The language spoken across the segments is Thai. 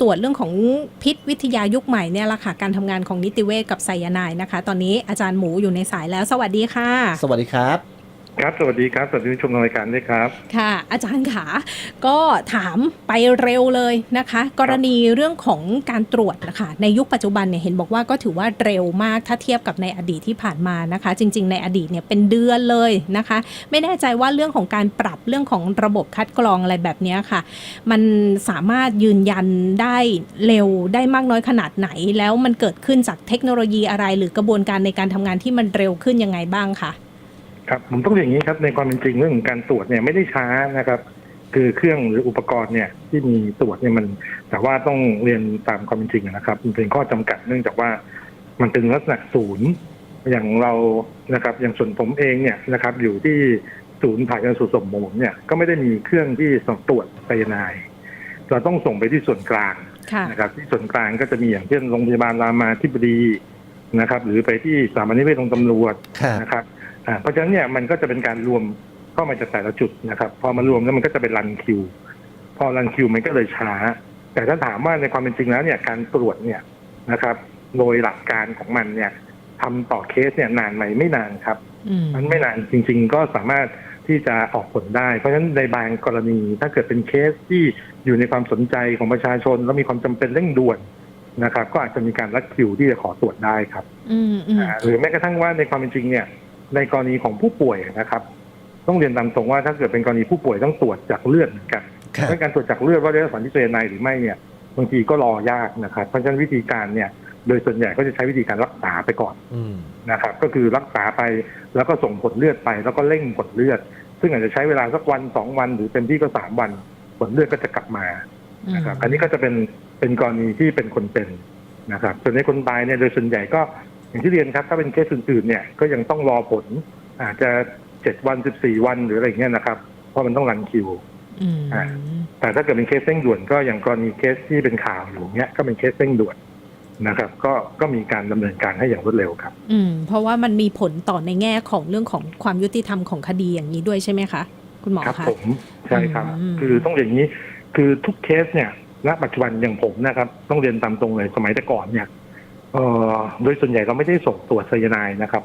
ตรวจเรื่องของพิษวิทยายุคใหม่เนี่ยละค่ะการทำงานของนิติเวชกับไซยาไนายนะคะ ตอนนี้อาจารย์หมูอยู่ในสายแล้ว สวัสดีค่ะ สวัสดีครับ ครับ สวัสดีครับ สวัสดีผู้ชมรายการด้วยครับ ค่ะ อาจารย์ขาก็ถามไปเร็วเลยนะคะ กรณีเรื่องของการตรวจนะคะในยุคปัจจุบันเนี่ยเห็นบอกว่าก็ถือว่าเร็วมากถ้าเทียบกับในอดีตที่ผ่านมานะคะ จริง ๆ ในอดีตเนี่ยเป็นเดือนเลยนะคะ ไม่แน่ใจว่าเรื่องของการปรับเรื่องของระบบคัดกรองอะไรแบบนี้ค่ะ มันสามารถยืนยันได้เร็วได้มากน้อยขนาดไหน แล้วมันเกิดขึ้นจากเทคโนโลยีอะไร หรือกระบวนการในการทำงานที่มันเร็วขึ้นยังไงบ้างคะ ครับผมต้องเรียนอย่างนี้ครับในความเป็นจริงเรื่องของการตรวจเนี่ยไม่ได้ช้านะครับ คือเครื่องหรืออุปกรณ์เนี่ยที่มีตรวจเนี่ยมัน แต่ว่าต้องเรียนตามความเป็นจริงนะครับมันเป็นข้อจำกัดเนื่องจากว่ามันเป็นลักษณะศูนย์อย่างเรานะครับ อย่างส่วนผมเองเนี่ยนะครับ อยู่ที่ศูนย์ผ่าชนสูตรศพของผมเนี่ยก็ไม่ได้มีเครื่องที่ส่งตรวจไซยาไนด์เราต้องส่งไปที่ส่วนกลางค่ะนะครับ ที่ส่วนกลางก็จะมีอย่างเช่นโรงพยาบาลรามาธิบดีนะครับ หรือไปที่สถาบันนิเวศโรงตำรวจครับนะครับ อ่าเพราะฉะนั้นเนี่ยมันก็จะเป็นการรวมเข้ามาจากแต่ละจุดนะครับ พอมารวมแล้วมันก็จะเป็นรันคิว พอรันคิวมันก็เลยช้า แต่ถ้าถามว่าในความเป็นจริงแล้วเนี่ยการตรวจเนี่ยนะครับ โดยหลักการของมันเนี่ยทำต่อเคสเนี่ยนานไหมไม่นานครับอืมมันไม่นานจริง ๆ ก็สามารถที่จะออกผลได้ เพราะฉะนั้นในบางกรณีถ้าเกิดเป็นเคสที่อยู่ในความสนใจของประชาชน แล้วมีความจำเป็นเร่งด่วนนะครับ ก็อาจจะมีการรัดคิวที่จะขอตรวจได้ครับอืมอืมอ่าหรือแม้กระทั่งว่าในความเป็นจริงเนี่ย ในกรณีของผู้ป่วยนะครับ ต้องเรียนตามตรงว่าถ้าเกิดเป็นกรณีผู้ป่วยต้องตรวจจากเลือดเหมือนกันครับเรื่องการตรวจจากเลือดว่าได้รับสารที่เซนไนหรือไม่เนี่ยบางทีก็รอยากนะครับ เพราะฉะนั้นวิธีการเนี่ย โดยส่วนใหญ่ก็จะใช้วิธีการรักษาไปก่อนอืมนะครับ ก็คือรักษาไปแล้วก็ส่งผลเลือดไป แล้วก็เร่งผลเลือด ซึ่งอาจจะใช้เวลาสักวันสองวัน หรือเต็มที่ก็สามวันผลเลือดก็จะกลับมานะครับอันนี้ก็จะเป็นเป็นกรณีที่เป็นคนเป็นนะครับ ส่วนในคนตายเนี่ยโดยส่วนใหญ่ก็ อย่างที่เรียนครับถ้าเป็นเคสอื่นๆเนี่ยก็ยังต้องรอผล อาจจะเจ็ดวันสิบสี่วันหรืออะไรอย่างเงี้ยนะครับ เพราะมันต้องรันคิวอืมอ่าแต่ถ้าเกิดเป็นเคสเร่งด่วนก็อย่างกรณีเคสที่เป็นข่าวอยู่เนี้ยก็เป็นเคสเร่งด่วนนะครับ ก็ก็มีการดำเนินการให้อย่างรวดเร็วครับ อืม เพราะว่ามันมีผลต่อในแง่ของเรื่องของความยุติธรรมของคดีอย่างนี้ด้วยใช่ไหมคะ คุณหมอครับคะผมใช่ครับอืมคือต้องอย่างนี้ คือทุกเคสเนี่ยณปัจจุบันอย่างผมนะครับ ต้องเรียนตามตรงเลยสมัยแต่ก่อนเนี่ย เอ่อโดยส่วนใหญ่เราไม่ได้ส่งตรวจไซยาไนด์นะครับ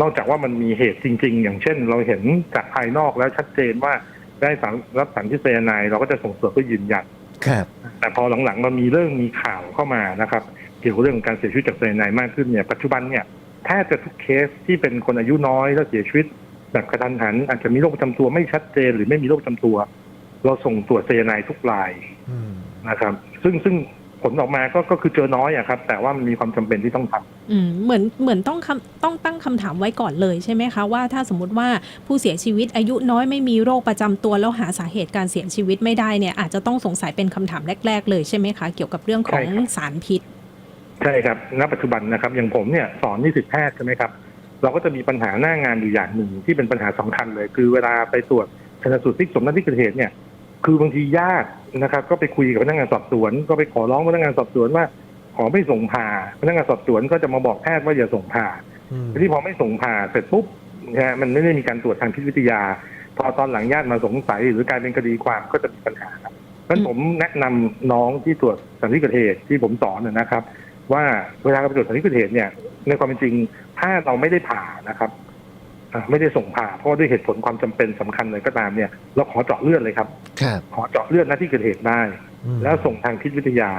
นอกจากว่ามันมีเหตุจริง ๆ อย่างเช่น เราเห็นจากภายนอกแล้วชัดเจนว่าได้สารรับสารที่ไซยาไนด์เราก็จะส่งตรวจเพื่อยืนยันครับ แต่พอหลังๆมันมีเรื่องมีข่าวเข้ามานะครับ เกี่ยวกับเรื่องของการเสียชีวิตจากไซยาไนด์มากขึ้นเนี่ยปัจจุบันเนี่ยแทบจะทุกเคสที่เป็นคนอายุน้อยแล้วเสียชีวิตแบบกระทันหัน อาจจะมีโรคประจำตัวไม่ชัดเจนหรือไม่มีโรคประจำตัว เราส่งตรวจไซยาไนด์ทุกรายอืมนะครับ ซึ่งซึ่ง ผลออกมาก็ก็คือเจอน้อยอะครับ แต่ว่ามันมีความจำเป็นที่ต้องทำอืมเหมือนเหมือนต้องคำต้องตั้งคำถามไว้ก่อนเลยใช่ไหมคะว่าถ้าสมมติว่าผู้เสียชีวิตอายุน้อยไม่มีโรคประจำตัวแล้วหาสาเหตุการเสียชีวิตไม่ได้เนี่ย อาจจะต้องสงสัยเป็นคำถามแรก ๆ เลยใช่ไหมคะ เกี่ยวกับเรื่องของใช่ครับสารพิษ ใช่ครับณปัจจุบันนะครับอย่างผมเนี่ยสอนนิสิตแพทย์ใช่ไหมครับเราก็จะมีปัญหาหน้างานอยู่อย่างหนึ่งที่เป็นปัญหาสำคัญเลย คือเวลาไปตรวจชนสูตรพลิกศพณที่เกิดเหตุเนี่ย คือบางทีญาตินะครับ ก็ไปคุยกับพนักงานสอบสวน ก็ไปขอร้องพนักงานสอบสวนว่า ขอไม่ส่งผ่าพนักงานสอบสวนก็จะมาบอกแพทย์ว่าอย่าส่งผ่าอืมทีนี้พอไม่ส่งผ่าเสร็จปุ๊บนะฮะมันไม่ได้มีการตรวจทางพิษวิทยา พอตอนหลังญาติมาสงสัย หรือกลายเป็นคดีความก็จะมีปัญหาครับเพราะฉะนั้นผมแนะนำน้องที่ตรวจสถานที่เกิดเหตุที่ผมสอนนะนะครับ ว่าเวลาเราไปตรวจสถานที่เกิดเหตุเนี่ยในความเป็นจริงถ้าเราไม่ได้ผ่านะครับอ่า ไม่ได้ส่งผ่าเพราะว่าด้วยเหตุผลความจำเป็นสำคัญเลยก็ตามเนี่ย เราขอเจาะเลือดเลยครับครับขอเจาะเลือดหน้าที่เกิดเหตุได้อืมแล้วส่งทางพิษวิทยา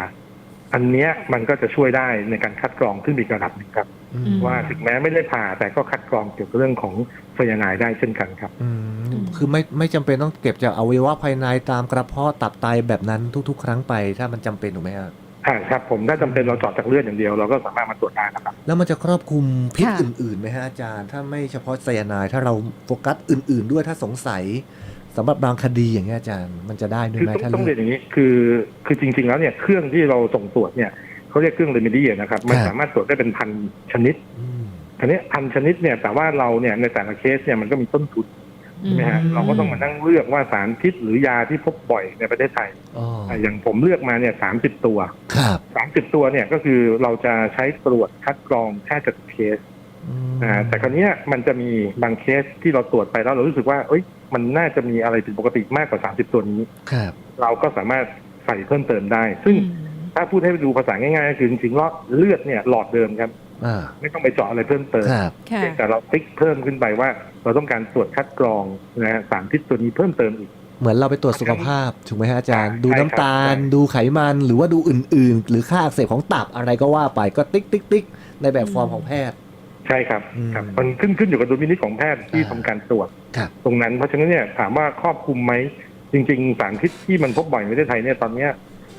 อันเนี้ยมันก็จะช่วยได้ในการคัดกรองขึ้นอีกระดับหนึ่งครับอืมอืมว่าถึงแม้ไม่ได้ผ่าแต่ก็คัดกรองเกี่ยวกับเรื่องของไซยาไนด์ได้เช่นกันครับอืมคือไม่ไม่จำเป็นต้องเก็บจากอวัยวะภายในตามกระเพาะตับไตแบบนั้นทุก ๆ ครั้งไป ถ้ามันจำเป็นถูกไหมครับ อ่าครับผมถ้าจำเป็นเราเจาะจากเลือดอย่างเดียวเราก็สามารถมาตรวจได้นะครับ แล้วมันจะครอบคลุมพิษค่ะ อื่นๆไหมฮะอาจารย์ ถ้าไม่เฉพาะไซยาไนด์ถ้าเราโฟกัสอื่น ๆ ด้วยถ้าสงสัยสำหรับบางคดีอย่างเงี้ยอาจารย์ มันจะได้ด้วยคือไหมต้องถ้าต้องเลืเรีอยกนอย่างนี้คือคือจริง ๆ แล้วเนี่ยเครื่องที่เราส่งตรวจเนี่ยเขาเรียกเครื่องเรมิดี้นะครับมันครับ สามารถตรวจได้เป็นพันชนิดอืมทีนี้พันชนิดเนี่ยแต่ว่าเราเนี่ยในแต่ละเคสเนี่ยมันก็มีต้นทุน ใช่ไหมฮะเราก็ต้องมานั่งเลือกว่าสารพิษหรือยาที่พบบ่อยในประเทศไทยอ๋ออ่าอย่างผมเลือกมาเนี่ยสามสิบตัวครับสามสิบตัวเนี่ยก็คือเราจะใช้ตรวจคัดกรองแค่จากเคสอืมอ่าแต่คราวเนี้ยมันจะมีบางเคสที่เราตรวจไปแล้วเรารู้สึกว่า เอ้ย มันน่าจะมีอะไรผิดปกติมากกว่า30ตัวนี้ครับ เราก็สามารถใส่เพิ่มเติมได้ ซึ่งอืมถ้าพูดให้ดูภาษาง่ายๆก็คือจริงๆแล้วเลือดเนี่ยหลอดเดิมครับ อ่า ไม่ต้องไปเจาะอะไรเพิ่มเติมครับ ค่ะ เพียงแต่เราติ๊กเพิ่มขึ้นไปว่า เราต้องการตรวจคัดกรองนะฮะสารพิษตัวนี้เพิ่มเติมอีก เหมือนเราไปตรวจสุขภาพ ถูกไหมฮะอาจารย์ใช่ดูน้ำตาล ใช่ดูไขมัน หรือว่าดูอื่น ๆ หรือค่าอักเสบของตับอะไรก็ว่าไป ก็ติ๊กติ๊กติ๊กในแบบฟอร์มของแพทย์ ใช่ครับอืมครับ มันขึ้นขึ้นอยู่กับดุลพินิจของแพทย์ที่อ่าทำการตรวจ ครับ ตรงนั้นเพราะฉะนั้นเนี่ยถามว่าครอบคลุมไหมจริง ๆ สารพิษที่มันพบบ่อยในประเทศไทยเนี่ยตอนเนี้ย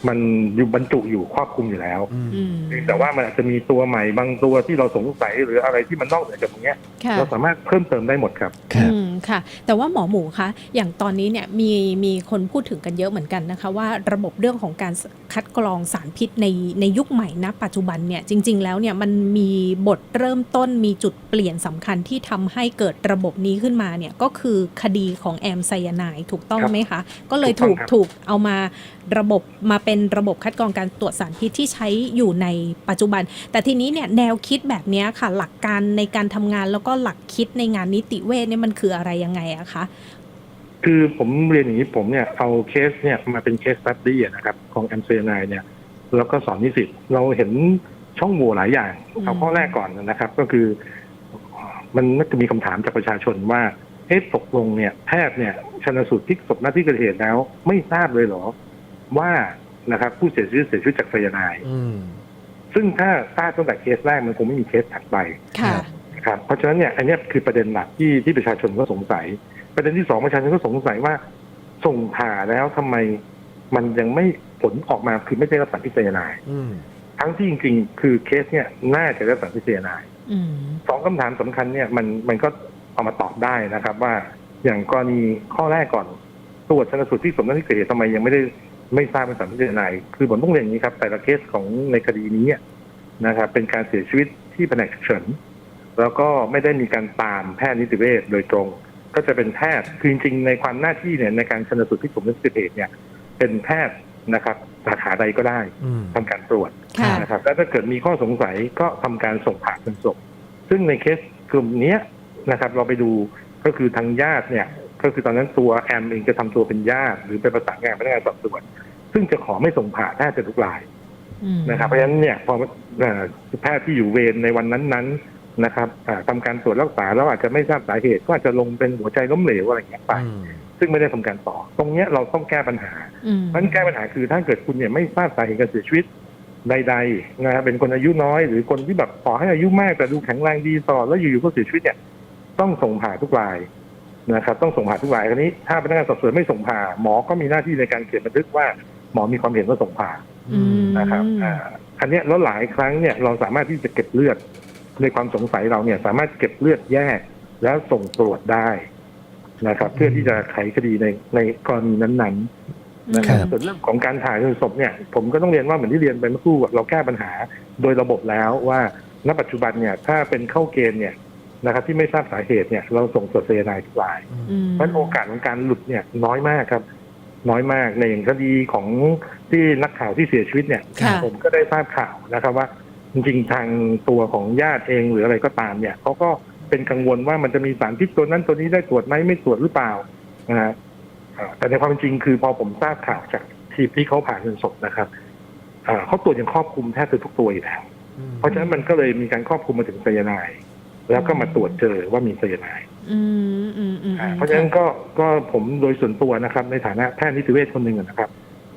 มันอยู่บรรจุอยู่ครอบคลุมอยู่แล้วอืมอืมเพียงแต่ว่ามันอาจจะมีตัวใหม่บางตัวที่เราสงสัยหรืออะไรที่มันนอกเหนือจากตรงเนี้ยค่ะ เราสามารถเพิ่มเติมได้หมดครับ ครับ อืมค่ะ แต่ว่าหมอหมูคะอย่างตอนนี้เนี่ยมีมีคนพูดถึงกันเยอะเหมือนกันนะคะ ว่าระบบเรื่องของการคัดกรองสารพิษในในยุคใหม่ณปัจจุบันเนี่ยจริง ๆ แล้วเนี่ยมันมีบทเริ่มต้นมีจุดเปลี่ยนสำคัญที่ทำให้เกิดระบบนี้ขึ้นมาเนี่ยก็คือคดีของแอมไซยาไนด์ถูกต้องครับไหมคะ ก็เลยถูถูกกต้องครับ ถูกเอามาระบบมาเป็นเป็นระบบคัดกรองการตรวจสารพิษที่ใช้อยู่ในปัจจุบัน แต่ทีนี้เนี่ยแนวคิดแบบนี้ค่ะ หลักการในการทำงานแล้วก็หลักคิดในงานนิติเวชเนี่ยมันคืออะไรยังไงอะคะคือผมเรียนอย่างนี้ผมเนี่ยเอาเคสเนี่ยมาเป็นเคสสตัดดี้นะครับของแอมเซนายเนี่ยแล้วก็สอนนิสิตเราเห็นช่องโหว่หลายอย่าง เอาข้อแรกก่อนนะครับ ก็คือ มันน่าจะมีคำถามจากประชาชนว่าเอ๊ะตกลงเนี่ยแพทย์เนี่ยชนสูตรพลิกศพหน้าที่เกิดเหตุแล้ว ไม่ทราบเลยเหรอ ว่า นะครับ ผู้เสียชีวิตเสียชีวิตจากไซยาไนด์อืมซึ่งถ้าทราบตั้งแต่เคสแรกมันคงไม่มีเคสถัดไปค่ะครับเพราะฉะนั้นเนี่ยอันเนี้ยคือประเด็นหลักที่ที่ประชาชนก็สงสัย ประเด็นที่สองประชาชนก็สงสัยว่าส่งผ่าแล้วทำไมมันยังไม่ผลออกมาคือไม่ได้รับสารพิษไซยาไนด์อืมทั้งที่จริง ๆ คือเคสเนี่ยน่าจะได้รับสารพิษไซยาไนด์ อืม สองคำถามสำคัญเนี่ยมันมันก็เอามาตอบได้นะครับ ว่าอย่างกรณีข้อแรกก่อนตรวจชนสูตรที่สมนั้นที่เกิดเหตุทำไมยังไม่ได้ ไม่ทราบเป็นสารพิษไซยาไนด์คือผมต้องเรียนอย่างนี้ครับแต่ละเคสของในคดีนี้นะครับ เป็นการเสียชีวิตที่แผนกฉุกเฉินแล้วก็ไม่ได้มีการตามแพทย์นิติเวชโดยตรง ก็จะเป็นแพทย์คือจริงๆในความหน้าที่เนี่ยในการชนสูตรพลิกศพและที่เกิดเหตุเนี่ย เป็นแพทย์นะครับสาขาใดก็ได้อืมทำการตรวจค่ะนะครับแล้วถ้าเกิดมีข้อสงสัยก็ทำการส่งผ่าเป็นศพซึ่งในเคสกลุ่มเนี้ยนะครับ เราไปดูก็คือทางญาติเนี่ย ก็คือตอนนั้นตัวแอมเองจะทำตัวเป็นญาติ หรือเป็นประสานงานพนักงานสอบสวน ซึ่งจะขอไม่ส่งผ่าแพทย์จะทุกรายอืมนะครับ เพราะฉะนั้นเนี่ยพอเอ่อแพทย์ที่อยู่เวรในวันนั้นๆนะครับอ่าทำการตรวจรักษาแล้วอาจจะไม่ทราบสาเหตุ ก็อาจจะลงเป็นหัวใจล้มเหลวอะไรอย่างเงี้ยไปอืมซึ่งไม่ได้ทำการต่อ ตรงเนี้ยเราต้องแก้ปัญหาอืมเพราะฉะนั้นแก้ปัญหาคือถ้าเกิดคุณเนี่ยไม่ทราบสาเหตุการเสียชีวิตใดๆนะครับเป็นคนอายุน้อย หรือคนที่แบบขอให้อายุมากแต่ดูแข็งแรงดีตลอดแล้วอยู่ๆก็เสียชีวิตเนี่ยต้องส่งผ่าทุกรายนะครับ ต้องส่งผ่าทุกรายคราวนี้ ถ้าพนักงานสอบสวนไม่ส่งผ่าหมอก็มีหน้าที่ในการเขียนบันทึกว่า หมอมีความเห็นว่าส่งผ่าอืมนะครับอ่าอันเนี้ยแล้วหลายครั้งเนี่ยเราสามารถที่จะเก็บเลือดในความสงสัยเราเนี่ย สามารถเก็บเลือดแยกแล้วส่งตรวจได้นะครับ เพื่อที่จะไขคดีในในกรณีนั้นๆนะคครัรับบส่วนเรื่องของการถ่ายชนศพเนี่ย ผมก็ต้องเรียนว่าเหมือนที่เรียนไปเมื่อครู่เราแก้ปัญหาโดยระบบแล้วว่าณปัจจุบันเนี่ยถ้าเป็นเข้าเกณฑ์เนี่ยนะครับที่ไม่ทราบสาเหตุเนี่ยเราส่งตรวจเซนายทุกรายอืมเพราะฉะนั้นโอกาสของการหลุดเนี่ยน้อยมากครับ น้อยมากในอย่างคดีของที่นักข่าวที่เสียชีวิตเนี่ย ค่ะ ผมก็ได้ทราบข่าวนะครับว่า จริงๆทางตัวของญาติเองหรืออะไรก็ตามเนี่ยเขาก็เป็นกังวลว่ามันจะมีสารพิษตัวนั้นตัวนี้ได้ตรวจไหมไม่ตรวจหรือเปล่านะฮะอ่าแต่ในความเป็นจริงคือพอผมทราบข่าวจากทีมที่เขาผ่าชนศพนะครับอ่าเขาตรวจอย่างครอบคลุมแทบจะทุกตัวอยู่แล้ว เพราะฉะนั้นมันก็เลยมีการครอบคลุมมาถึงไซยาไนด์ แล้วก็มาตรวจเจอว่ามีไซยาไนด์อืมอืมอืมอ่าเพราะฉะนั้นก็ก็ผมโดยส่วนตัวนะครับ ในฐานะแพทย์นิติเวชคนหนึ่งอะนะครับ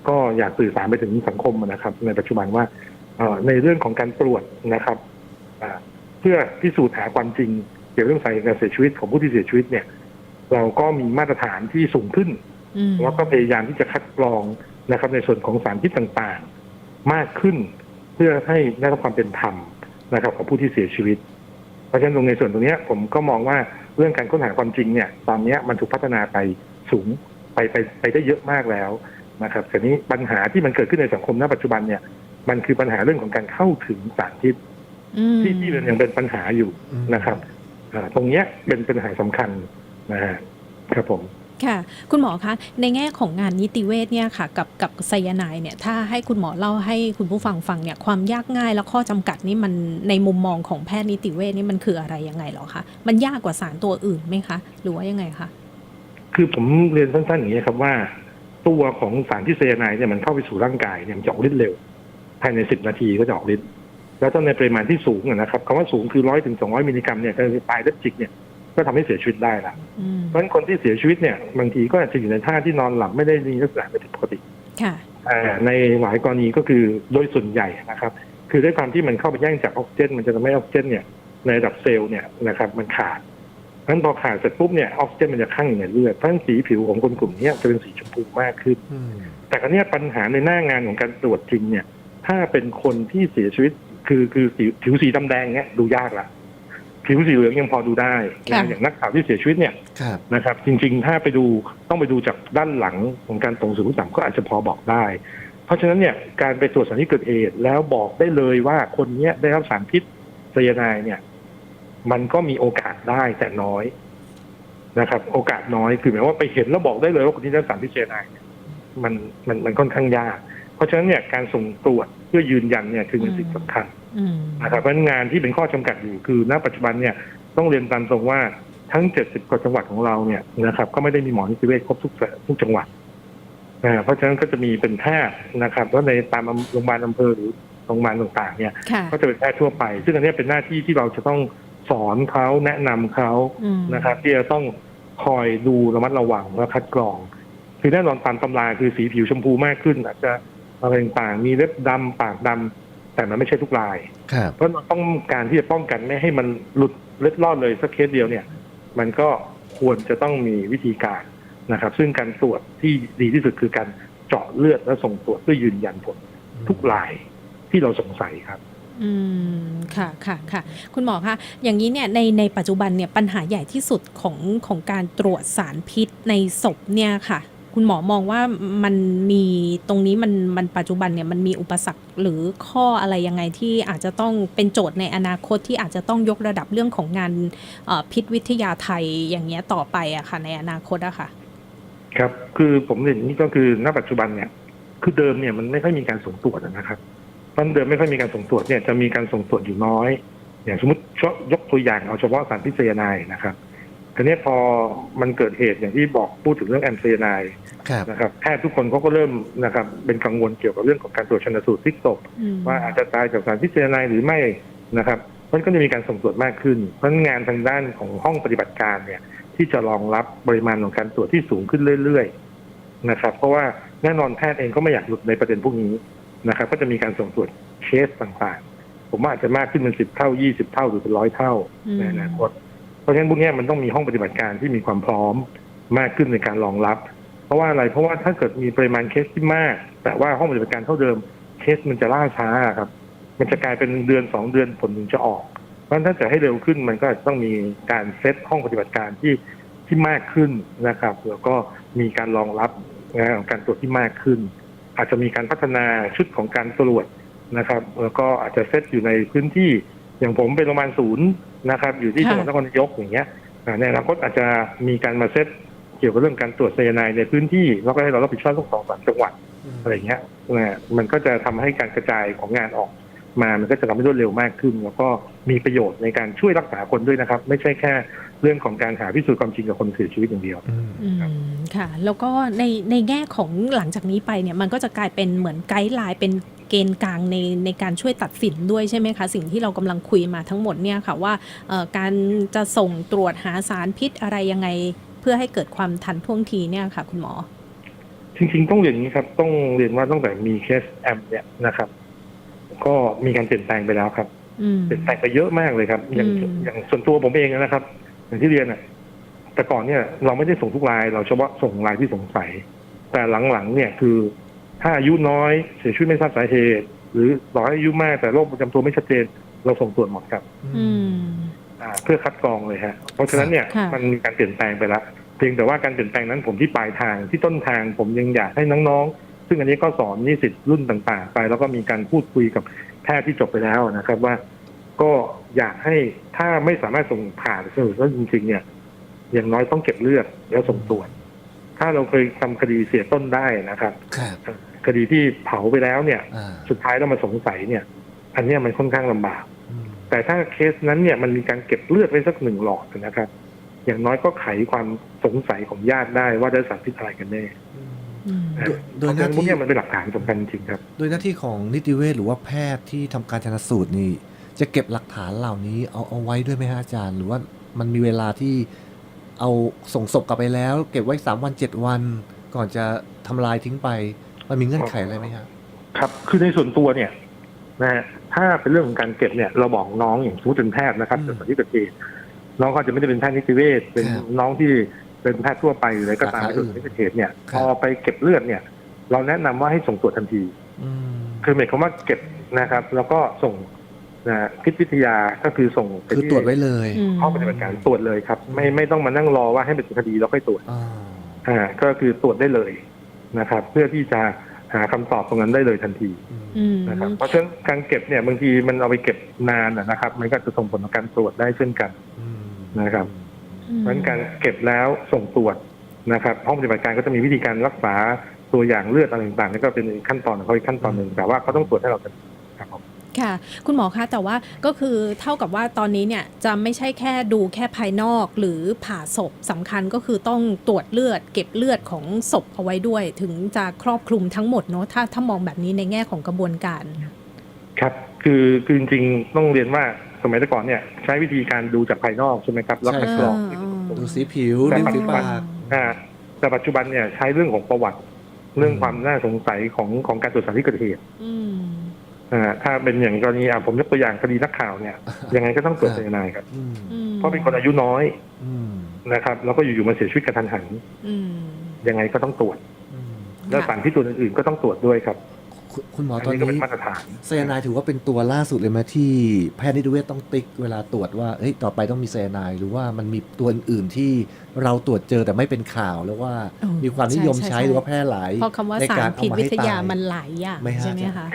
ก็อยากสื่อสารไปถึงสังคมอะนะครับ ในปัจจุบันว่าเอ่อในเรื่องของการตรวจนะครับอ่าเพื่อพิสูจน์หาความจริง เกี่ยวกับเรื่องสาเหตุการเสียชีวิตของผู้ที่เสียชีวิตเนี่ย เราก็มีมาตรฐานที่สูงขึ้นอืมแล้วก็พยายามที่จะคัดกรองนะครับ ในส่วนของสารพิษต่างๆ มากขึ้น เพื่อให้ได้รับความเป็นธรรมนะครับของผู้ที่เสียชีวิตเพ ราะฉะนั้นตรงในส่วนตรงเนี้ยผมก็มองว่าเรื่องการค้นหาความจริงเนี่ยตอนเนี้ยมันถูกพัฒนาไปสูงไปไปไปได้เยอะมากแล้วนะครับแต่นี้ปัญหาที่มันเกิดขึ้นในสังคมณปัจจุบันเนี่ย มันคือปัญหาเรื่องของการเข้าถึงสารพิษอืมที่ที่มันยังเป็นปัญหาอยู่นะครับอ่าตรงเนี้ยเป็นปัญหาสำคัญนะฮะครับผม ค่ะ คุณหมอคะ ในแง่ของงานนิติเวชเนี่ยค่ะ กับกับไซยาไนด์เนี่ย ถ้าให้คุณหมอเล่าให้คุณผู้ฟังฟังเนี่ย ความยากง่ายและข้อจำกัดนี่มันในมุมมองของแพทย์นิติเวชนี่มันคืออะไรยังไงเหรอคะ มันยากกว่าสารตัวอื่นไหมคะ หรือว่ายังไงคะ คือผมเรียนสั้นๆอย่างนี้ครับว่า ตัวของสารที่ไซยาไนด์เนี่ยมันเข้าไปสู่ร่างกายเนี่ยมันจะออกฤทธิ์เร็ว ภายในสิบนาทีก็จะออกฤทธิ์ แล้วถ้าในปริมาณที่สูงอะนะครับคำว่าสูงคือร้อยถึงสองร้อยมิลลิกรัมเนี่ยคือปลายเลือดจิกเนี่ย ก็ทำให้เสียชีวิตได้ละอืมเพราะฉะนั้นคนที่เสียชีวิตเนี่ยบางทีก็อาจจะอยู่ในท่าที่นอนหลับไม่ได้มีลักษณะเป็นปกติค่ะอ่าในหลายกรณีก็คือโดยส่วนใหญ่นะครับ คือด้วยความที่มันเข้าไปแย่งจากออกซิเจน มันจะทำให้ออกซิเจน เนี่ย ในระดับเซลล์เนี่ยนะครับ มันขาดเพราะฉะนั้นพอขาดเสร็จปุ๊บเนี่ยออกซิเจนมันจะข้างอยู่ในเลือดเพราะฉะนั้นสีผิวของคนกลุ่มเนี้ยจะเป็นสีชมพูมากขึ้นอืมแต่ครั้นี้ยปัญหาในหน้างานของการตรวจจริงเนี่ย ถ้าเป็นคนที่เสียชีวิตคือคือสีผิวสีดำแดงเนี่ยดูยากละ ผิวสีเหลืองยังพอดูได้ค่ะนะอย่างนักข่าวที่เสียชีวิตเนี่ยครับนะครับ จริงๆ ถ้าไปดูต้องไปดูจากด้านหลังของการตรงสู่ผู้ต่ำก็อาจจะพอบอกได้ เพราะฉะนั้นเนี่ยการไปตรวจสารที่เกิดเหตุแล้วบอกได้เลยว่าคนเนี้ยได้รับสารพิษไซยาไนด์เนี่ย มันก็มีโอกาสได้แต่น้อยนะครับ โอกาสน้อยคือหมายว่าไปเห็นแล้วบอกได้เลยว่าคนที่ได้รับสารพิษไซยาไนด์เนี่ยมันมันมันค่อนข้างยาก เพราะฉะนั้นเนี่ยการส่งตรวจเพื่อยืนยันเนี่ยคือเป็นสิ่งสำคัญอืมนะครับเพราะฉะนั้นงานที่เป็นข้อจำกัดอยู่คือณปัจจุบันเนี่ยต้องเรียนตามตรงว่าทั้ง 70 กว่าจังหวัดของเราเนี่ยนะครับก็ไม่ได้มีหมอนิติเวชครบทุกทุกจังหวัดอ่าเพราะฉะนั้นก็จะมีเป็นแพทย์นะครับแล้วในตามอำโรงพยาบาลอำเภอหรือโรงพยาบาลต่างๆเนี่ยค่ะก็จะเป็นแพทย์ทั่วไป ซึ่งอันเนี้ยเป็นหน้าที่ที่เราจะต้องสอนเขาแนะนำเขาอืมนะครับ ที่จะต้องคอยดูระมัดระวังและคัดกรอง คือแน่นอนตามตำราคือสีผิวชมพูมากขึ้นอาจจะ อะไรต่างๆมีเล็บดำปากดำแต่มันไม่ใช่ทุกรายครับเพราะเราต้องการที่จะป้องกันไม่ให้มันหลุดเล็ดลอดเลยสักเคสเดียวเนี่ย มันก็ควรจะต้องมีวิธีการนะครับ ซึ่งการตรวจที่ดีที่สุดคือการเจาะเลือดและส่งตรวจเพื่อยืนยันผลทุกรายที่เราสงสัยครับอืมค่ะค่ะค่ะ คุณหมอคะอย่างนี้เนี่ยในในปัจจุบันเนี่ยปัญหาใหญ่ที่สุดของของการตรวจสารพิษในศพเนี่ยค่ะ คุณหมอมองว่ามันมีตรงนี้มันมันปัจจุบันเนี่ยมันมีอุปสรรคหรือข้ออะไรยังไงที่อาจจะต้องเป็นโจทย์ในอนาคตที่อาจจะต้องยกระดับเรื่องของงานพิษวิทยาไทยอย่างเงี้ยต่อไปอะค่ะในอนาคตอะค่ะ ครับคือผมเห็นนี่ก็คือณปัจจุบันเนี่ย คือเดิมเนี่ยมันไม่ค่อยมีการส่งตรวจนะครับตอนเดิมไม่ค่อยมีการส่งตรวจเนี่ยจะมีการส่งตรวจอยู่น้อย อย่างสมมติยกตัวอย่างเอาเฉพาะสารพิษไซยาไนด์นะครับ ทีนี้พอมันเกิดเหตุอย่างที่บอกพูดถึงเรื่องแอมไซยาไนด์ครับนะครับแพทย์ทุกคนเขาก็เริ่มนะครับเป็นกังวลเกี่ยวกับเรื่องของการตรวจชันสูตรพลิกศพอืมว่าอาจจะตายจากสารพิษไซยาไนด์หรือไม่นะครับมันก็จะมีการส่งตรวจมากขึ้น เพราะฉะนั้นงานทางด้านของห้องปฏิบัติการเนี่ยที่จะรองรับปริมาณของการตรวจที่สูงขึ้นเรื่อยๆนะครับ เพราะว่าแน่นอนแพทย์เองก็ไม่อยากหลุดในประเด็นพวกนี้นะครับ ก็จะมีการส่งตรวจเคสต่างๆ ผมว่าอาจจะมากขึ้นเป็นสิบเท่ายี่สิบเท่าหรือเป็นร้อยเท่าอืมในอนาคต เพราะฉะนั้นพวกนี้มันต้องมีห้องปฏิบัติการที่มีความพร้อมมากขึ้นในการรองรับ เพราะว่าอะไรเพราะว่าถ้าเกิดมีปริมาณเคสที่มาก แต่ว่าห้องปฏิบัติการเท่าเดิมเคสมันจะล่าช้าครับ มันจะกลายเป็นเดือนสองเดือนผลถึงจะออก เพราะฉะนั้นถ้าจะให้เร็วขึ้นมันก็ต้องมีการเซตห้องปฏิบัติการที่ที่มากขึ้นนะครับ แล้วก็มีการรองรับงานของการตรวจที่มากขึ้น อาจจะมีการพัฒนาชุดของการตรวจนะครับ แล้วก็อาจจะเซตอยู่ในพื้นที่ อย่างผมเป็นโรงพยาบาลศูนย์นะครับ อยู่ที่จังหวัดนครนายกอย่างเงี้ยอ่าในอนาคตอาจจะมีการมาเซตเกี่ยวกับเรื่องการตรวจไซยาไนด์ในพื้นที่แล้วก็ให้เรารับผิดชอบทุกสองสามจังหวัดอะไรเงี้ยนะมันก็จะทำให้การกระจายของงานออกมา มันก็จะทำให้รวดเร็วมากขึ้น แล้วก็มีประโยชน์ในการช่วยรักษาคนด้วยนะครับ ไม่ใช่แค่เรื่องของการหาพิสูจน์ความจริงกับคนเสียชีวิตอย่างเดียวอืมอืมค่ะ แล้วก็ในในแง่ของหลังจากนี้ไปเนี่ย มันก็จะกลายเป็นเหมือนไกด์ไลน์เป็น เกณฑ์กลางในในการช่วยตัดสินด้วยใช่ไหมคะ สิ่งที่เรากำลังคุยมาทั้งหมดเนี่ยค่ะว่าเอ่อการจะส่งตรวจหาสารพิษอะไรยังไง เพื่อให้เกิดความทันท่วงทีเนี่ยค่ะ คุณหมอ จริงๆ ต้องเรียนอย่างนี้ครับ ต้องเรียนว่าตั้งแต่มีเคสแอมเนี่ยนะครับ ก็มีการเปลี่ยนแปลงไปแล้วครับอืมเปลี่ยนแปลงไปเยอะมากเลยครับ อย่างอืมอย่างส่วนตัวผมเองนะครับ อย่างที่เรียนอะแต่ก่อนเนี่ยเราไม่ได้ส่งทุกราย เราเฉพาะส่งรายที่สงสัย แต่หลังๆเนี่ยคือ ถ้าอายุน้อยเสียชีวิตไม่ทราบสาเหตุ หรือต่อให้อายุมากแต่โรคประจำตัวไม่ชัดเจน เราส่งตรวจหมดครับอืมอ่าเพื่อคัดกรองเลยฮะ เพราะฉะนั้นเนี่ยค่ะ มันมีการเปลี่ยนแปลงไปแล้วเพียงแต่ว่าการเปลี่ยนแปลงนั้นผมที่ปลายทางที่ต้นทางผมยังอยากให้น้องๆ ซึ่งอันนี้ก็สอนนิสิตรุ่นต่างๆ ไป แล้วก็มีการพูดคุยกับแพทย์ที่จบไปแล้วนะครับว่า ก็อยากให้ถ้าไม่สามารถส่งผ่านสรุปแล้วจริงๆเนี่ยอย่างน้อยต้องเก็บเลือดแล้วส่งตรวจ ถ้าเราเคยทำคดีเสียต้นได้นะครับครับ คดีที่เผาไปแล้วเนี่ยอ่าสุดท้ายเรามาสงสัยเนี่ย อันเนี้ยมันค่อนข้างลำบากอืมแต่ถ้าเคสนั้นเนี่ยมันมีการเก็บเลือดไว้สักหนึ่งหลอดนะครับ อย่างน้อยก็ไขความสงสัยของญาติได้ว่าได้สารพิษอะไรกันแน่อืมอ่าโดยเพโดยราะหฉะน้านั้นพวกที่เนี้ยมันเป็นหลักฐานสำคัญจริงครับ โดยหน้าที่ของนิติเวชหรือว่าแพทย์ที่ทำการชันสูตรนี่ จะเก็บหลักฐานเหล่านี้เอาเอาไว้ด้วยไหมฮะอาจารย์ หรือว่ามันมีเวลาที่ เอาส่งศพกลับไปแล้ว เก็บไว้สามวันเจ็ดวัน ก่อนจะทำลายทิ้งไป มันมีเงื่อนไขอะไรไหมฮะครับ คือในส่วนตัวเนี่ยนะฮะถ้าเป็นเรื่องของการเก็บเนี่ย เราบอกน้องอย่างสมมติเป็นแพทย์นะครับอืมแต่ส่วนที่เกิดเหตุน้องก็อาจจะไม่ได้เป็นแพทย์นิติเวชเป็นครับน้องที่เป็นแพทย์ทั่วไปหรืออะไรก็ตามสาในขาส่วนที่เกิดเหตุเนี่ยครับพอไปเก็บเลือดเนี่ย เราแนะนำว่าให้ส่งตรวจทันทีอืมคือหมายความว่าเก็บนะครับ แล้วก็ส่ง นะพิษวิทยาก็คือส่งไปคือที่ตรวจไว้เลยอืมห้องปฏิบัติการตรวจเลยครับ ไม่ไม่ต้องมานั่งรอว่าให้เป็นคดีแล้วค่อยตรวจอ่าอ่าก็คือตรวจได้เลยนะครับ เพื่อที่จะหาคำตอบตรงนั้นได้เลยทันทีอืม อืมนะครับเพราะฉะนั้นการเก็บเนี่ยบางทีมันเอาไปเก็บนานนะนะครับ มันก็จะส่งผลต่อการตรวจได้เช่นกันอืมนะครับ เพราะฉะนั้นการเก็บแล้วส่งตรวจนะครับ ห้องปฏิบัติการก็จะมีวิธีการรักษาตัวอย่างเลือดอะไรต่างๆนี่ก็เป็นอีกขั้นตอนของเขาอีกขั้นตอนหนึ่งแต่ว่าเขาต้องตรวจให้เราทันทีครับผม ค่ะ คุณหมอคะแต่ว่าก็คือเท่ากับว่าตอนนี้เนี่ยจะไม่ใช่แค่ดูแค่ภายนอกหรือผ่าศพสำคัญก็คือต้องตรวจเลือด เก็บเลือดของศพเอาไว้ด้วย ถึงจะครอบคลุมทั้งหมดเนาะถ้าถ้ามองแบบนี้ในแง่ของกระบวนการ ครับคือคือจริงๆต้องเรียนว่าสมัยแต่ก่อนเนี่ย ใช้วิธีการดูจากภายนอกใช่ไหมครับแล้วคัดกรองอ่าดูสีผิวแต่ริมปัจฝีจุบัปานกอ่าแต่ปัจจุบันเนี่ยใช้เรื่องของประวัติเรื่องความน่าสงสัยของของการตรวจสารที่เกิดเหตุอืมอ่า ถ้าเป็นอย่างกรณีอะผมยกตัวอย่างคดีนักข่าวเนี่ยยังไงก็ต้องตรวจครับสายนายครับอืมอืมเพราะเป็นคนอายุน้อยอืมนะครับแล้วก็อยู่ๆมาเสียชีวิตกระทันหันอืมยังไงก็ต้องตรวจอืมแล้วสารที่ตรวจอื่นๆก็ต้องตรวจด้วยครับ คุณคุณหมออันตอนนี้ก็เป็นนี้มาตรฐานไซยาไนด์ถือว่าเป็นตัวล่าสุดเลยไหมที่แพทย์นิติเวชต้องติ๊กเวลาตรวจว่าเฮ้ยต่อไปต้องมีไซยาไนด์หรือว่ามันมีตัวอื่นๆที่เราตรวจเจอแต่ไม่เป็นข่าวแล้วว่าเออมีความนิยมใช่ใช้ใช่หรือว่าแพร่หลายเพราะคำว่าในสารการพิษเอวิให้ทยาตมันหลายอย่างไม่ฮะใช่ไหมคะ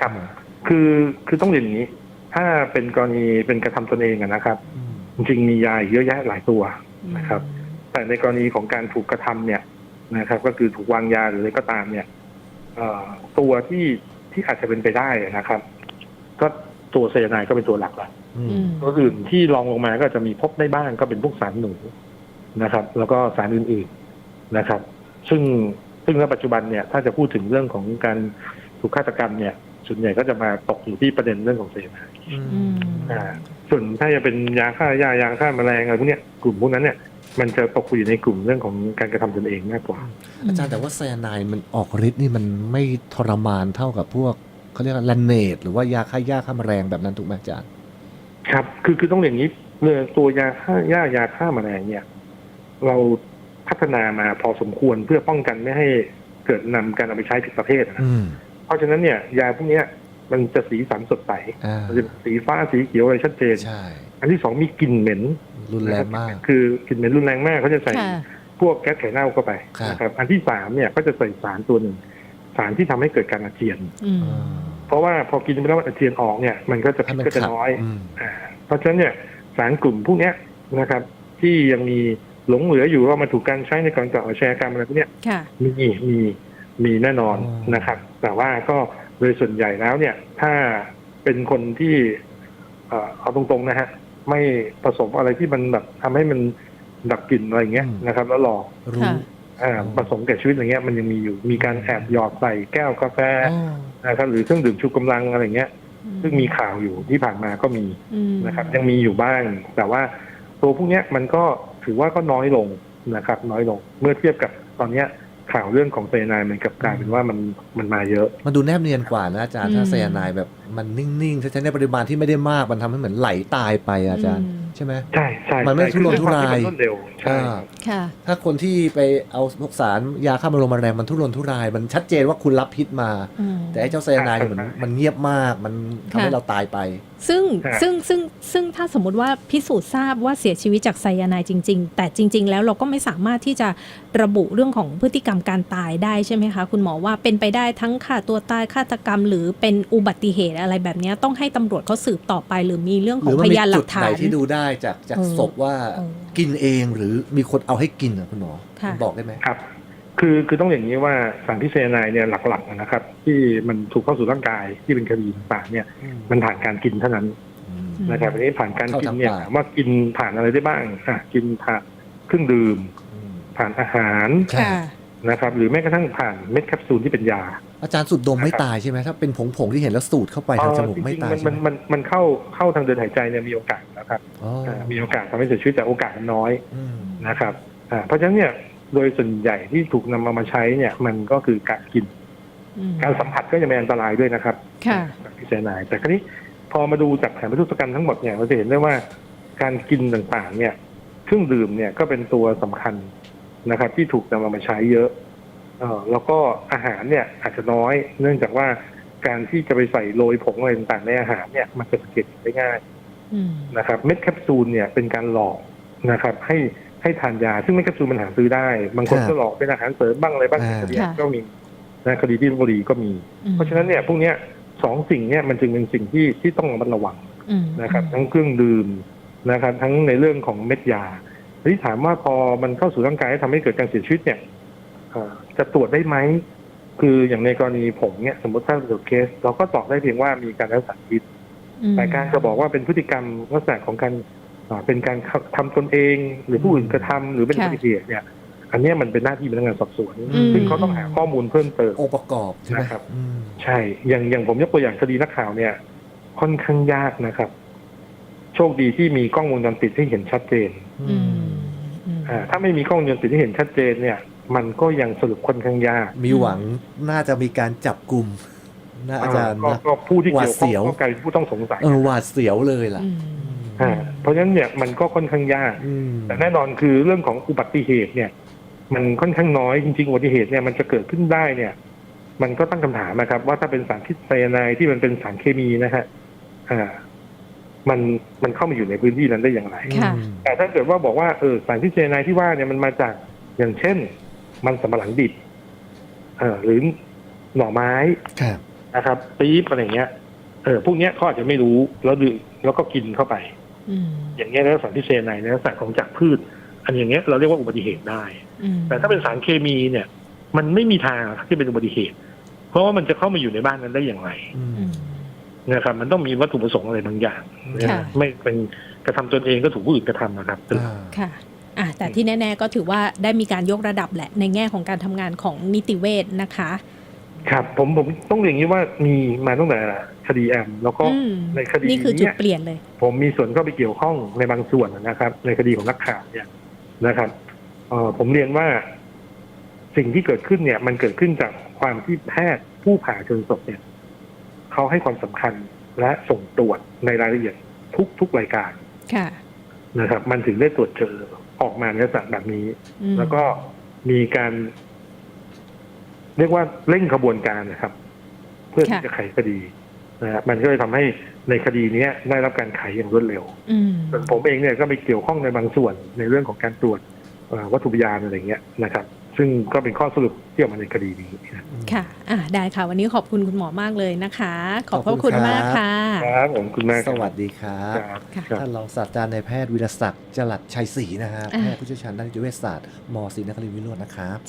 ครับคือคือต้องเรียนอย่างนี้ ถ้าเป็นกรณีเป็นกระทำตนเองอะนะครับอืมจริงๆมียาอีกเยอะแยะหลายตัวนะครับ แต่ในกรณีของการถูกกระทำเนี่ยนะครับ ก็คือถูกวางยาหรืออะไรก็ตามเนี่ยเอ่อตัวที่ที่อาจจะเป็นไปได้นะครับ ก็ตัวไซยาไนด์ก็เป็นตัวหลักละอือืมมตัวอื่นที่รองลงมาก็จะมีพบได้บ้างก็เป็นพวกสารหนูนะครับ แล้วก็สารอื่นๆนะครับ ซึ่งซึ่งในปัจจุบันเนี่ย ถ้าจะพูดถึงเรื่องของการถูกฆาตกรรมเนี่ย ส่วนใหญ่ก็จะมาตกอยู่ที่ประเด็นเรื่องของไซยาไนด์อืมอืมอ่า ส่วนถ้าจะเป็นยาฆ่าหญ้ายาฆ่าแมลงอะไรพวกเนี้ยกลุ่มพวกนั้นเนี่ยมันจะตกอยู่ในกลุ่มเรื่องของการกระทำตนเองมากกว่า อาจารย์แต่ว่าไซยาไนด์มันออกฤทธิ์นี่มันไม่ทรมานเท่ากับพวกเขาเรียกว่าแลนเนตหรือว่ายาฆ่าหญ้าฆ่าแมลงแบบนั้นถูกไหมอาจารย์ ครับ คือคือต้องอย่างนี้เรื่องตัวยาฆ่าหญ้ายาฆ่าแมลงเนี่ย เราพัฒนามาพอสมควรเพื่อป้องกันไม่ให้เกิดนำการเอาไปใช้ผิดประเภทนะอืมเพ ราะฉะนั้นเนี่ยยาพวกเนี้ยมันจะสีสันสดใสอ่ามันจะสีฟ้าสีเขียวอะไรชัดเจน ใช่ อันที่สองมีกลิ่นเหม็น รุนแรงมาก คือกลิ่นเหม็นรุนแรงมากเขาจะใส่ค่ะ พวกแก๊สไข่เน่าเข้าไปครับ นะครับอันที่สามเนี่ยก็จะใส่สารตัวหนึ่งสารที่ทำให้เกิดการอาเจียน อืม อ่าเพราะว่าพอกินไปแล้วมันอาเจียนออกเนี่ยมันก็จะให้พิษมันก็จะขับน้อย อืม อ่าเพราะฉะนั้นเนี่ยสารกลุ่มพวกเนี้ยนะครับที่ยังมีหลงเหลืออยู่ว่ามาถูกการใช้ในการก่ออาชญากรรมอะไรพวกเนี้ยค่ะ มีมีมีแน่นอนอ๋อ นะครับ แต่ว่าก็โดยส่วนใหญ่แล้วเนี่ย ถ้าเป็นคนที่เอ่อเอาตรงๆนะฮะ ไม่ผสมอะไรที่มันแบบทำให้มันดับกลิ่นอะไรอย่างเงี้ยนะครับ แล้วหลอกรู้ค่ะอ่าอ๋อผสมแก่ชีวิตอย่างเงี้ยมันยังมีอยู่มีการแอบหยอดใส่แก้วกาแฟอ๋อนะครับหรือเครื่องดื่มชูกำลังอะไรอย่างเงี้ย ซึ่งมีข่าวอยู่ที่ผ่านมาก็มีอืมนะครับ ยังมีอยู่บ้าง แต่ว่าตัวพวกเนี้ยมันก็ถือว่าก็น้อยลงนะครับ น้อยลง เมื่อเทียบกับตอนเนี้ย ข่าวเรื่องของไซยาไนด์มันกลับกลายเป็นว่ามันมันมาเยอะ มันดูแนบเนียนกว่านะอาจารย์อืมถ้าไซยาไนด์แบบมันนิ่งๆใช้ในปริมาณที่ไม่ได้มากมันทำให้เหมือนไหลตายไปอะอาจารย์อืมใช่ไหมใช่ใช่มันไม่ใช่ทุรนทุรายคือด้วยควมที่มันรวดเร็วใช่อ่าค่ะถ้าคนที่ไปเอาพวกสารยาฆ่าแมลงแมลงมันทุรนทุราย มันชัดเจนว่าคุณรับพิษมาอืมแต่ไอ้เจ้าไซยาไนด์เนี่ยมันมันเงียบมากมันทำให้ค่ะเราตายไป ซึ่งครับซึ่งซึ่งซึ่งถ้าสมมติว่าพิสูจน์ทราบว่าเสียชีวิตจากไซยาไนด์จริง ๆ แต่จริง ๆ แล้วเราก็ไม่สามารถที่จะระบุเรื่องของพฤติกรรมการตายได้ใช่ไหมคะ คุณหมอว่าเป็นไปได้ทั้งฆ่าตัวตายฆาตกรรม หรือเป็นอุบัติเหตุอะไรแบบเนี้ยต้องให้ตำรวจเขาสืบต่อไป หรือมีเรื่องหขอรืงอมัพนมียานหลัจุดกฐาไหนนที่ดูได้จากจากเออศพว่าเออกินเองหรือมีคนเอาให้กินอะคุณหมอค่ะบอกได้ไหมครับ คือคือต้องอย่างนี้ว่าสารพิษไซยาไนด์เนี่ยหลักๆนะครับ ที่มันถูกเข้าสู่ร่างกายที่เป็นคดีต่างๆเนี่ย มันผ่านการกินเท่านั้นอืมนะครับอันนี้ผ่านการกินเนี่ยเข้าทางปากถามว่ากินผ่านอะไรได้บ้างอะกินผ่านเครื่องดื่มอืมผ่านอาหารค่ะค่ะนะครับ หรือแม้กระทั่งผ่านเม็ดแคปซูลที่เป็นยา อาจารย์สูดดมไม่นะครับตายใช่ไหมถ้าเป็นผงๆที่เห็นแล้วสูดเข้าไปทางจมูกเอ่อไม่จริงตายๆใช่มันไหมมันมันเข้าเข้าทางเดินหายใจเนี่ยมีโอกาสนะครับอ๋ออ่ามีโอกาสทำให้เสียชีวิตแต่โอกาสมันน้อยอืมนะครับอ่าเพราะฉะนั้นเนี่ยโดยส่วนใหญ่ที่ถูกนำมามาใช้เนี่ยมันก็คือการกินอืมการสัมผัสก็จะเป็นอันตรายด้วยนะครับค่ะจากพิจารณาแต่คราวนี้พอมาดูจากแผนพันธุกรรมทั้งหมดเนี่ยเราจะเห็นได้ว่าการกินต่างๆ เนี่ยเครื่องดื่มเนี่ยก็เป็นตัวสำคัญนะครับ ที่ถูกนำมามาใช้เยอะ เออแล้วก็อาหารเนี่ยอาจจะน้อย เนื่องจากว่าการที่จะไปใส่โรยผงอะไรต่างๆในอาหารเนี่ยมันจะสังเกตเห็นได้ง่ายอืมนะครับ เม็ดแคปซูลเนี่ยเป็นการหลอกนะครับ ให้ให้ทานยา ซึ่งเม็ดแคปซูลมันหาซื้อได้ บางคนก็หลอกเป็นอาหารเสริมบ้างอะไรบ้างคดีก็มีนะคดีที่ลพบุรีก็มีอืมเพราะฉะนั้นเนี่ยพวกเนี้ยสองสิ่งเนี่ยมันจึงเป็นสิ่งที่ที่ต้องระมัดระวังอืมนะครับ ทั้งเครื่องดื่มนะครับ ทั้งในเรื่องของเม็ดยาที่ถามว่าพอมันเข้าสู่ร่างกายทำให้เกิดการเสียชีวิตเนี่ยเอ่อ จะตรวจได้ไหม คืออย่างในกรณีผมเนี่ยสมมติถ้าเกิดเคส เราก็ตอบได้เพียงว่ามีการรักษาพิษอืมแต่การจะบอกว่าเป็นพฤติกรรมลักษณะของการอ่าเป็นการทำตนเอง หรือผู้อื่นกระทำหรือเป็นอุบัติเหตุเนี่ยอันเนี้ยมันเป็นหน้าที่พนักงานสอบสวนอืมซึ่งเขาต้องหาข้อมูลเพิ่มเติมองค์ประกอบใช่ไหมนะครับอืมใช่ อย่างอย่างผมยกตัวอย่างคดีนักข่าวเนี่ย ค่อนข้างยากนะครับ โชคดีที่มีกล้องวงจรปิดที่เห็นชัดเจนอืมอืมอ่าถ้าไม่มีกล้องวงจรปิดที่เห็นชัดเจนเนี่ย มันก็ยังสรุปค่อนข้างยาก มีหวังน่าจะมีการจับกลุ่มนะอาจารย์ก็นะก็ผู้ที่เกี่ยวหวาดเสีข้องยวก็กลายเป็นผู้ต้องสงสัยเออหวาดเสียวเลยล่ะอืมอ่าเพราะฉะนั้นเนี่ยมันก็ค่อนข้างยากอืมแต่แน่นอนคือเรื่องของอุบัติเหตุเนี่ย มันค่อนข้างน้อยจริงๆอุบัติเหตุเนี่ยมันจะเกิดขึ้นได้เนี่ย มันก็ตั้งคำถามนะครับ ว่าถ้าเป็นสารพิษไซยาไนด์ที่มันเป็นสารเคมีนะฮะอ่า มันมันเข้ามาอยู่ในพื้นที่นั้นได้อย่างไรค่ะแต่ถ้าเกิดว่าบอกว่าเออสารพิษไซยาไนด์ที่ว่าเนี่ยมันมาจากอย่างเช่น มันสำปะหลังดิบเออหรือหน่อไม้ครับ นะครับปี๊บอะไรอย่างเงี้ยเออพวกเนี้ยเขาอาจจะไม่รู้แล้วดื่มแล้วก็กินเข้าไป อืมอย่างเงี้ยแล้วสารพิษไซยาไนด์ในลักษณะของจากพืช อันอย่างเงี้ยเราเรียกว่าอุบัติเหตุได้ อืมแต่ถ้าเป็นสารเคมีเนี่ย มันไม่มีทางที่เป็นอุบัติเหตุ เพราะว่ามันจะเข้ามาอยู่ในบ้านนั้นได้อย่างไรอืมอืมนะครับ มันต้องมีวัตถุประสงค์อะไรบางอย่างนะค่ะ ไม่เป็นกระทำตนเองก็ถูกผู้อื่นกระทำนะครับ อ่าค่ะ อะแต่ที่แน่ ๆ ก็ถือว่าได้มีการยกระดับแหละในแง่ของการทำงานของนิติเวชนะคะ ครับผมผมต้องเรียนอย่างนี้ว่ามีมาตั้งแต่คดีแอมแล้วก็อืม ในคดีนี่คือจุดเนี่ยเปลี่ยนเลย ผมมีส่วนเข้าไปเกี่ยวข้องในบางส่วนนะครับ ในคดีของนักข่าวเนี่ยนะครับเอ่อผมเรียนว่า สิ่งที่เกิดขึ้นเนี่ย มันเกิดขึ้นจากความที่แพทย์ผู้ผ่าชนศพเนี่ยเขาให้ความสำคัญและส่งตรวจในรายละเอียดทุกทุกรายการ ค่ะ นะครับมันถึงได้ตรวจเจอ ออกมาในลักษณะแบบนี้อืมแล้วก็มีการ เรียกว่าเร่งขบวนการนะครับ เพื่อที่ค่ะจะไขคดีนะฮะมันก็เลยทำให้ในคดีเนี้ยได้รับการไขอย่างรวดเร็วอืมส่วนผมเองเนี่ยก็ไปเกี่ยวข้องในบางส่วนในเรื่องของการตรวจเอ่อวัตถุพยานอะไรเงี้ยนะครับ ซึ่งก็เป็นข้อสรุปที่ออกมาในคดีนี้นะค่ะอะได้ค่ะ วันนี้ขอบคุณคุณหมอมากเลยนะคะ ขอบพขอบระคุคุณณครับมากค่ะ ครับผมคุณแม่สวัสดีครับครับค่ะครับท่านรองศาสตราจารย์นายแพทย์วิรศักดิ์จลัดชัยศรีนะฮะอ่าแพทย์ผู้เชี่ยวชาญด้านนิติเวชศาสตร์มศิลปนครินทร์วิโรจน์นะครับ